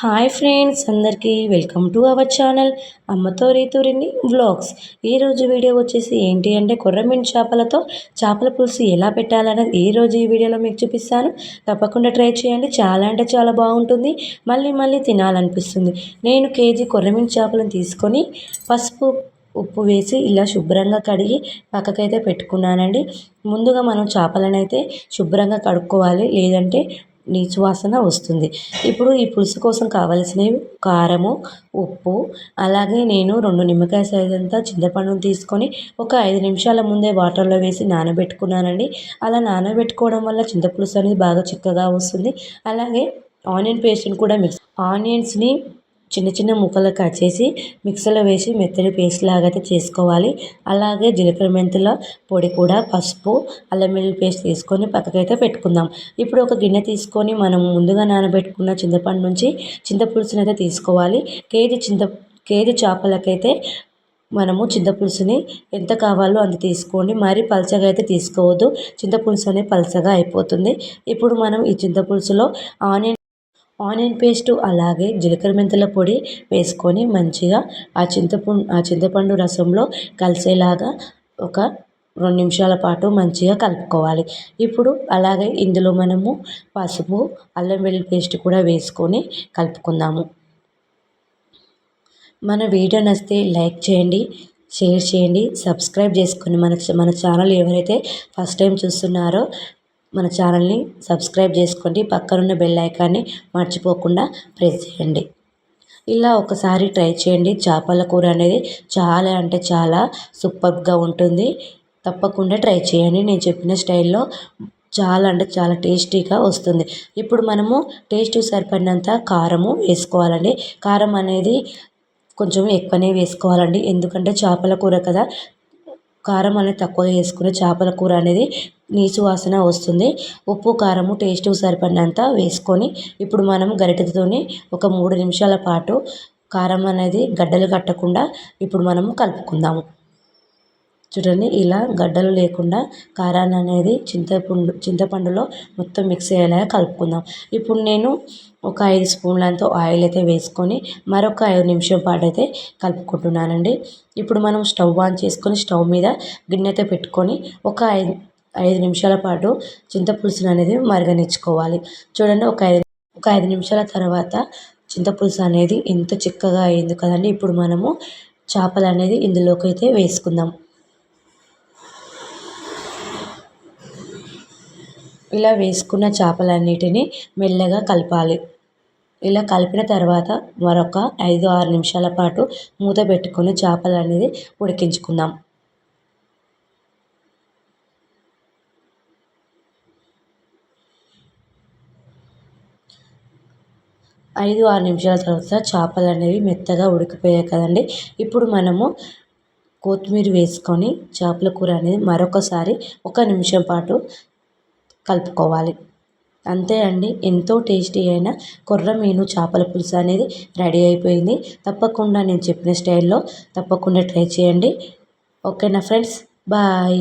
Hi friends అందరికీ welcome to our channel అమ్మతో రీతురిని వ్లాగ్స్. ఈరోజు వీడియో వచ్చేసి ఏంటి అంటే కొర్రమీన్ చేపలతో చేపల పులుసు ఎలా పెట్టాలనేది ఈరోజు రోజు ఈ వీడియోలో మీకు చూపిస్తాను. తప్పకుండా ట్రై చేయండి చాలా అంటే చాలా బాగుంటుంది. మళ్ళీ మళ్ళీ తినాలనిపిస్తుంది. నేను కేజీ కొర్రమీన్ చేపలను తీసుకొని పసుపు ఉప్పు వేసి ఇలా శుభ్రంగా కడిగి పక్కకైతే పెట్టుకున్నానండి. ముందుగా మనం చేపలను అయితే శుభ్రంగా కడుక్కోవాలి. లేదంటే నీచు వాసన వస్తుంది. ఇప్పుడు ఈ పులుసు కోసం కావలసినవి కారము ఉప్పు అలాగే నేను రెండు నిమ్మకాయ సైజ్ అంతా చింతపండును తీసుకొని ఒక ఐదు నిమిషాల ముందే వాటర్లో వేసి నానబెట్టుకున్నానండి. అలా నానబెట్టుకోవడం వల్ల చింతపులుసు అనేది బాగా చిక్కగా వస్తుంది. అలాగే ఆనియన్ పేస్ట్ని కూడా మిక్స్ ఆనియన్స్ని చిన్న చిన్న ముక్కలు కట్ చేసి మిక్సీలో వేసి మెత్తని పేస్ట్ లాగా అయితే చేసుకోవాలి. అలాగే జీలకర్ర మెంతుల పొడి కూడా పసుపు అల్లం వెల్లుల్లి పేస్ట్ తీసుకొని పక్కకైతే పెట్టుకుందాం. ఇప్పుడు ఒక గిన్నె తీసుకొని మనం ముందుగా నానబెట్టుకున్న చింతపండు నుంచి చింతపులుసుని అయితే తీసుకోవాలి. కేజీ చింత కేజీ చేపలకైతే మనము చింతపులుసుని ఎంత కావాలో అంత తీసుకోండి. మరీ పలచగా అయితే తీసుకోవద్దు. చింతపులుసు అనేది పలచగా అయిపోతుంది. ఇప్పుడు మనం ఈ చింతపులుసులో ఆనియన్ ఆనియన్ పేస్టు అలాగే జీలకర్ర మెంతుల పొడి వేసుకొని మంచిగా ఆ చింతపండు ఆ చింతపండు రసంలో కలిసేలాగా ఒక రెండు నిమిషాల పాటు మంచిగా కలుపుకోవాలి. ఇప్పుడు అలాగే ఇందులో మనము పసుపు అల్లం వెల్లుల్లి పేస్ట్ కూడా వేసుకొని కలుపుకుందాము. మన వీడియో నచ్చితే లైక్ చేయండి షేర్ చేయండి సబ్స్క్రైబ్ చేసుకొని మన మన ఛానల్ ఎవరైతే ఫస్ట్ టైం చూస్తున్నారో మన ఛానల్ని సబ్స్క్రైబ్ చేసుకోండి. పక్కనున్న బెల్ ఐకాన్ని మర్చిపోకుండా ప్రెస్ చేయండి. ఇలా ఒకసారి ట్రై చేయండి. చేపల కూర అనేది చాలా అంటే చాలా సూపర్గా ఉంటుంది. తప్పకుండా ట్రై చేయండి. నేను చెప్పిన స్టైల్లో చాలా అంటే చాలా టేస్టీగా వస్తుంది. ఇప్పుడు మనము టేస్ట్ సరిపడినంత కారము వేసుకోవాలండి. కారం అనేది కొంచెం ఎక్కువనే వేసుకోవాలండి. ఎందుకంటే చేపల కూర కదా. కారం అనేది తక్కువగా వేసుకుని చేపల కూర అనేది నీచు వాసన వస్తుంది. ఉప్పు కారము టేస్ట్ సరిపడినంత వేసుకొని ఇప్పుడు మనం గరిటెతోని ఒక మూడు నిమిషాల పాటు కారం అనేది గడ్డలు కట్టకుండా ఇప్పుడు మనము కలుపుకుందాము. చూడండి ఇలా గడ్డలు లేకుండా కారాన్ని అనేది చింతపండు చింతపండులో మొత్తం మిక్స్ అయ్యేలాగా కలుపుకుందాం. ఇప్పుడు నేను ఒక ఐదు స్పూన్లంతో ఆయిల్ అయితే వేసుకొని మరొక ఐదు నిమిషం పాటు అయితే కలుపుకుంటున్నానండి. ఇప్పుడు మనం స్టవ్ ఆన్ చేసుకొని స్టవ్ మీద గిన్నె అయితే పెట్టుకొని ఒక ఐదు ఐదు నిమిషాల పాటు చింతపులుసును అనేది మరగనిచ్చుకోవాలి. చూడండి ఒక ఐదు ఒక ఐదు నిమిషాల తర్వాత చింతపులుసు అనేది ఎంత చిక్కగా అయింది కదండి. ఇప్పుడు మనము చేపలు అనేది ఇందులోకి అయితే వేసుకుందాం. ఇలా వేసుకున్న చేపలన్నిటిని మెల్లగా కలపాలి. ఇలా కలిపిన తర్వాత మరొక ఐదు ఆరు నిమిషాల పాటు మూత పెట్టుకొని చేపలు అనేది ఉడికించుకుందాం. ఐదు ఆరు నిమిషాల తర్వాత చేపలు అనేవి మెత్తగా ఉడికిపోయాయి కదండి. ఇప్పుడు మనము కొత్తిమీర వేసుకొని చేపల కూర అనేది మరొకసారి ఒక నిమిషం పాటు కలుపుకోవాలి. అంతే అండి. ఎంతో టేస్టీ అయిన కొర్ర మీను చేపల పులుసు అనేది రెడీ అయిపోయింది. తప్పకుండా నేను చెప్పిన స్టైల్లో తప్పకుండా ట్రై చేయండి. ఓకేనా ఫ్రెండ్స్? బాయ్.